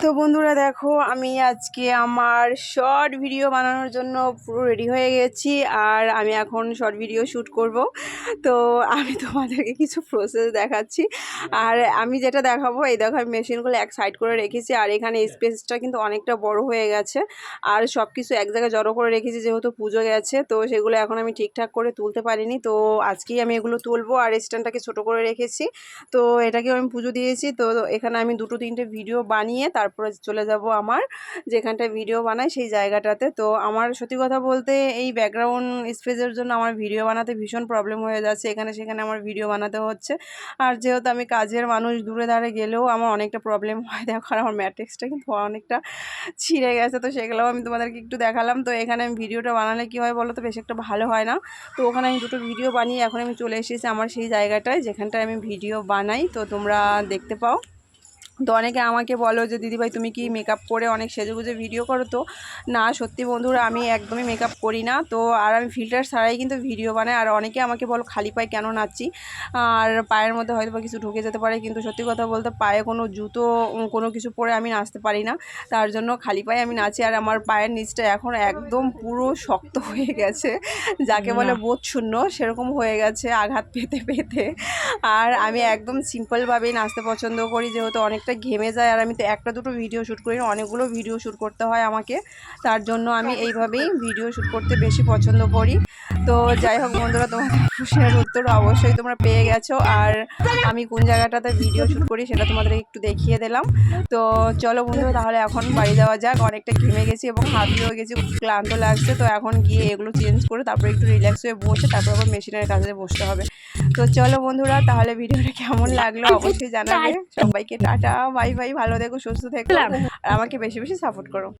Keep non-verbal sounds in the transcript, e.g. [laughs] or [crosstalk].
তো বন্ধুরা দেখো আমি আজকে আমার শর্ট ভিডিও বানানোর জন্য পুরো রেডি হয়ে গেছি আর আমি এখন শর্ট ভিডিও শ্যুট করব। তো আমি তোমাদেরকে কিছু প্রসেস দেখাচ্ছি আর আমি যেটা দেখাবো এই দেখো আমি মেশিনগুলো এক সাইড করে রেখেছি আর এখানে স্পেসটা কিন্তু অনেকটা বড় হয়ে গেছে আর সব কিছু এক জায়গায় জড়ো করে রেখেছি যেহেতু পুজো গেছে তো সেগুলো এখন আমি ঠিকঠাক করে তুলতে পারিনি তো আজকেই আমি এগুলো তুলবো আর স্ট্যান্ডটাকে ছোট করে রেখেছি তো এটাকেও আমি পুজো দিয়েছি তো এখানে আমি দুটো তিনটে ভিডিও বানিয়ে তারপরে চলে যাব আমার যেখানটায় ভিডিও বানাই সেই জায়গাটাতে। তো আমার সত্যি কথা বলতে এই ব্যাকগ্রাউন্ড স্পেসের জন্য আমার ভিডিও বানাতে ভীষণ প্রবলেম হয়ে যাচ্ছে। এখানে সেখানে আমার ভিডিও বানাতে হচ্ছে। আর যেহেতু আমি কাজের মানুষ, দূরে দাঁড়ে গেলেও আমার অনেকটা প্রবলেম হয়। [laughs] দেখো আর আমার ম্যাট্রিক্সটা কিন্তু অনেকটা ছিঁড়ে গেছে, তো সেগুলোও আমি তোমাদেরকে একটু দেখালাম। তো এখানে আমি ভিডিওটা বানালে কী হয় বলো তো, বেশ একটা ভালো হয় না? তো ওখানে আমি দুটো ভিডিও বানিয়ে এখন আমি চলে এসেছি আমার সেই জায়গাটায়, যেখানটায় আমি ভিডিও বানাই। তো তোমরা দেখতে পাও। তো অনেকে আমাকে বলো যে দিদিভাই তুমি কি মেকআপ করে অনেক সেজেগুজে ভিডিও করো তো? না সত্যি বন্ধুরা আমি একদমই মেকআপ করি না। তো আর আমি ফিল্টার ছাড়াই কিন্তু ভিডিও বানাই। আর অনেকে আমাকে বলো খালি পায়ে কেন নাচছি? আর পায়ের মধ্যে হয়তো বা কিছু ঢুকে যেতে পারে কিন্তু সত্যি কথা বলতে পায়ে কোনো জুতো কোনো কিছু পরে আমি নাচতে পারি না। তার জন্য খালি পায়ে আমি নাচি। আর আমার পায়ের নিচটা এখন একদম পুরো শক্ত হয়ে গেছে। যাকে বলে বোধ শূন্য সেরকম হয়ে গেছে আঘাত পেতে পেতে। আর আমি একদম সিম্পলভাবেই নাচতে পছন্দ করি যেহেতু অনেকটা ঘেমে যায় আর আমি তো একটা দুটো ভিডিও শ্যুট করি অনেকগুলো ভিডিও শ্যুট করতে হয় আমাকে। তার জন্য আমি এইভাবেই ভিডিও শ্যুট করতে বেশি পছন্দ করি। তো যাই হোক বন্ধুরা তোমাদের প্রশ্নের উত্তর অবশ্যই তোমরা পেয়ে গেছো। আর আমি কোন জায়গাটাতে ভিডিও শ্যুট করি সেটা তোমাদের একটু দেখিয়ে দিলাম। তো চলো বন্ধুরা তাহলে এখন বাড়ি যাওয়া যাক। অনেকটা ঘেমে গেছি এবং হাঁপিয়েও গেছি ক্লান্ত লাগছে। তো এখন গিয়ে এগুলো চেঞ্জ করে তারপরে একটু রিল্যাক্স হয়ে বসে তারপর আবার মেশিনের কাছে বসতে হবে। তো চলো বন্ধুরা তাহলে ভিডিওটা কেমন লাগল অবশ্যই জানাবে। সবাইকে টাটা বাই বাই ভালো থেকো সুস্থ থেকো। আর আমাকে বেশি বেশি সাপোর্ট করো।